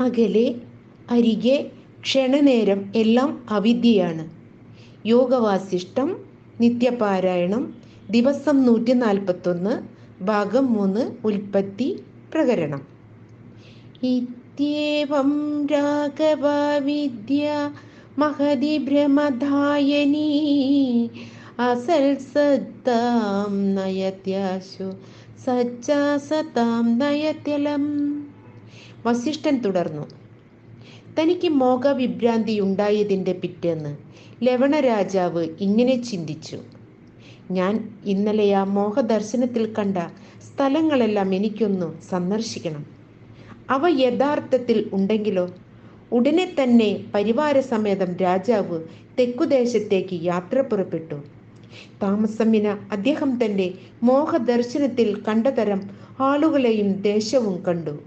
അകലെ അരികെ ക്ഷണനേരം എല്ലാം അവിദ്യയാണ്. യോഗവാസിഷ്ടം നിത്യപാരായണം ദിവസം നൂറ്റി നാൽപ്പത്തൊന്ന് ഭാഗം മൂന്ന് ഉൽപ്പത്തി പ്രകരണം. ഇത്യേവം രാഘവവിദ്യ മഹതി ഭ്രമധായനീ അസൽസത്താം നയത്യാശു സച്ചാസതാം നയത്യലം. വസിഷ്ഠൻ തുടർന്നു. തനിക്ക് മോഹവിഭ്രാന്തി ഉണ്ടായതിന്റെ പിറ്റേന്ന് ലവണരാജാവ് ഇങ്ങനെ ചിന്തിച്ചു. ഞാൻ ഇന്നലെ ആ മോഹദർശനത്തിൽ കണ്ട സ്ഥലങ്ങളെല്ലാം എനിക്കൊന്ന് സന്ദർശിക്കണം. അവ യഥാർത്ഥത്തിൽ ഉണ്ടെങ്കിലോ? ഉടനെ തന്നെ പരിവാരസമേതം രാജാവ് തെക്കുദേശത്തേക്ക് യാത്ര പുറപ്പെട്ടു. താമസം വിന അദ്ദേഹം തന്റെ മോഹദർശനത്തിൽ കണ്ടതരം ആളുകളെയും ദേശവും കണ്ടു.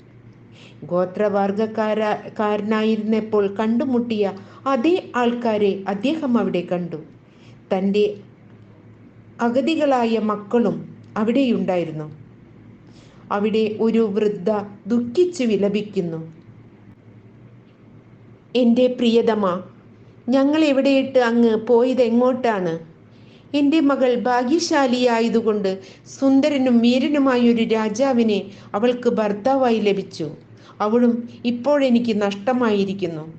ഗോത്രവർഗക്കാരനായിരുന്നപ്പോൾ കണ്ടുമുട്ടിയ അതേ ആൾക്കാരെ അദ്ദേഹം അവിടെ കണ്ടു. തന്റെ അഗതികളായ മക്കളും അവിടെയുണ്ടായിരുന്നു. അവിടെ ഒരു വൃദ്ധ ദുഃഖിച്ചു വിലപിക്കുന്നു. എന്റെ പ്രിയതമ ഞങ്ങൾ എവിടെയിട്ട് അങ്ങ് പോയത് എങ്ങോട്ടാണ്? എന്റെ മകൾ ഭാഗ്യശാലിയായതുകൊണ്ട് സുന്ദരനും വീരനുമായ ഒരു രാജാവിനെ അവൾക്ക് ഭർത്താവായി ലഭിച്ചു. അവളും ഇപ്പോഴെനിക്ക് നഷ്ടമായിരിക്കുന്നു.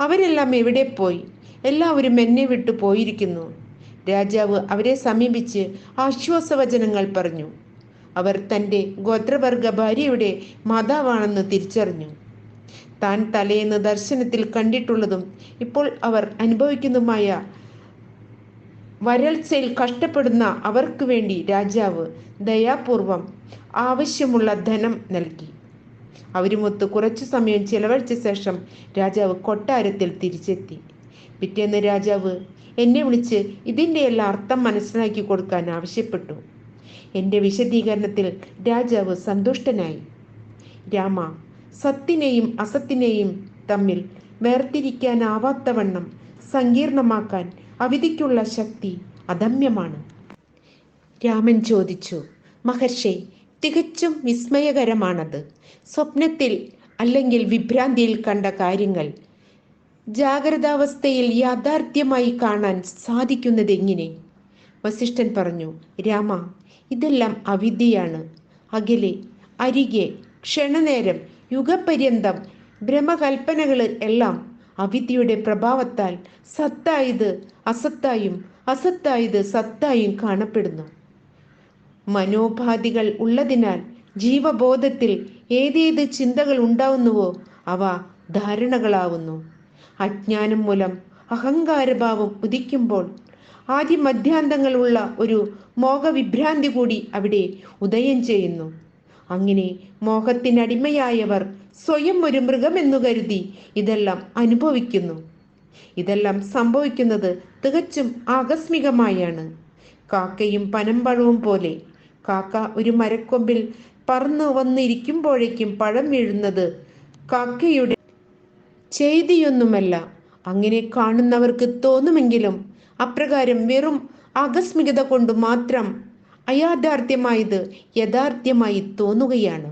അവരെല്ലാം എവിടെ പോയി? എല്ലാവരും എന്നെ വിട്ടു പോയിരിക്കുന്നു. രാജാവ് അവരെ സമീപിച്ച് ആശ്വാസവചനങ്ങൾ പറഞ്ഞു. അവർ തന്റെ ഗോത്രവർഗ ഭാര്യയുടെ മാതാവാണെന്ന് തിരിച്ചറിഞ്ഞു. താൻ തലേന്ന് ദർശനത്തിൽ കണ്ടിട്ടുള്ളതും ഇപ്പോൾ അവർ അനുഭവിക്കുന്നതുമായ വരൾച്ചയിൽ കഷ്ടപ്പെടുന്ന അവർക്ക് വേണ്ടി രാജാവ് ദയാപൂർവം ആവശ്യമുള്ള ധനം നൽകി. അവരുമൊത്ത് കുറച്ചു സമയം ചെലവഴിച്ച ശേഷം രാജാവ് കൊട്ടാരത്തിൽ തിരിച്ചെത്തി. പിറ്റേന്ന് രാജാവ് എന്നെ വിളിച്ച് ഇതിന്റെ എല്ലാ അർത്ഥം മനസ്സിലാക്കി കൊടുക്കാൻ ആവശ്യപ്പെട്ടു. എന്റെ വിശദീകരണത്തിൽ രാജാവ് സന്തുഷ്ടനായി. രാമ സത്തിനെയും അസത്തിനെയും തമ്മിൽ വേർതിരിക്കാനാവാത്തവണ്ണം സങ്കീർണമാക്കാൻ അവിധിക്കുള്ള ശക്തി അദമ്യമാണ്. രാമൻ ചോദിച്ചു മഹർഷി തികച്ചും വിസ്മയകരമാണത്. സ്വപ്നത്തിൽ അല്ലെങ്കിൽ വിഭ്രാന്തിയിൽ കണ്ട കാര്യങ്ങൾ ജാഗ്രതാവസ്ഥയിൽ യാഥാർത്ഥ്യമായി കാണാൻ സാധിക്കുന്നത് എങ്ങനെ? വസിഷ്ഠൻ പറഞ്ഞു രാമ ഇതെല്ലാം അവിദ്യയാണ്. അകലെ അരികെ ക്ഷണനേരം യുഗപര്യന്തം ഭ്രമകൽപ്പനകൾ എല്ലാം അവിദ്യയുടെ പ്രഭാവത്താൽ സത്തായത് അസത്തായും അസത്തായത് സത്തായും കാണപ്പെടുന്നു. മനോപാധികൾ ഉള്ളതിനാൽ ജീവബോധത്തിൽ ഏതേത് ചിന്തകൾ ഉണ്ടാവുന്നുവോ അവ ധാരണകളാവുന്നു. അജ്ഞാനം മൂലം അഹങ്കാരഭാവം ഉദിക്കുമ്പോൾ ആദ്യമധ്യാന്തങ്ങളുള്ള ഒരു മോഹവിഭ്രാന്തി കൂടി അവിടെ ഉദയം ചെയ്യുന്നു. അങ്ങനെ മോഹത്തിനടിമയായവർ സ്വയം ഒരു മൃഗമെന്നു കരുതി ഇതെല്ലാം അനുഭവിക്കുന്നു. ഇതെല്ലാം സംഭവിക്കുന്നത് തികച്ചും ആകസ്മികമായാണ്. കാക്കയും പനമ്പഴവും പോലെ കാക്ക ഒരു മരക്കൊമ്പിൽ പറന്നു വന്നിരിക്കുമ്പോഴേക്കും പഴം വീഴുന്നത് കാക്കയുടെ ചെയ്തിയൊന്നുമല്ല. അങ്ങനെ കാണുന്നവർക്ക് തോന്നുമെങ്കിലും അപ്രകാരം വെറും ആകസ്മികത കൊണ്ട് മാത്രം അയാഥാർത്ഥ്യമായത് യഥാർത്ഥ്യമായി തോന്നുകയാണ്.